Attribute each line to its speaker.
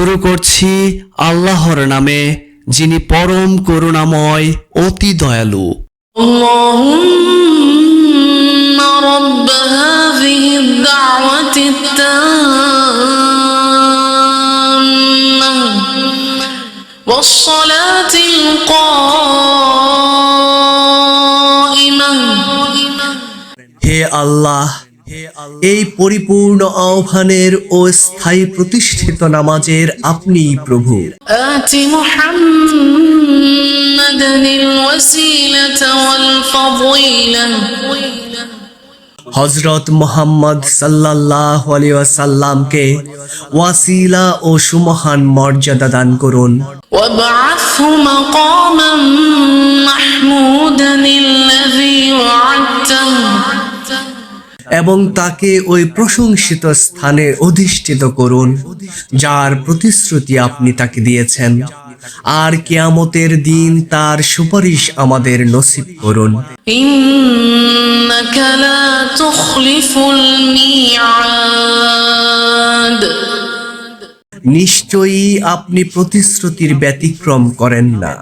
Speaker 1: শুরু করছি আল্লাহর নামে যিনি পরম করুণাময় অতি দয়ালু
Speaker 2: اللهم رب هذه الدعوة التامة والصلاة القائمة
Speaker 3: হে আল্লাহ এই পরিপূর্ণ আহ্বানের ও স্থায়ী প্রতিষ্ঠিত নামাজের আপনি প্রভু। হজরত মোহাম্মদ সাল্লাহ আলিয়াসাল্লামকে ওয়াসিলা ও সুমহান মর্যাদা দান করুন। এবং তাকে ওই প্রশংসিত স্থানে অধিষ্ঠিত করুন যার প্রতিশ্রুতি আপনি তাকে দিয়েছেন। আর কেয়ামতের দিন তার সুপারিশ আমাদের নসিব করুন। নিশ্চয়ই আপনি প্রতিশ্রুতির ব্যতিক্রম করেন না।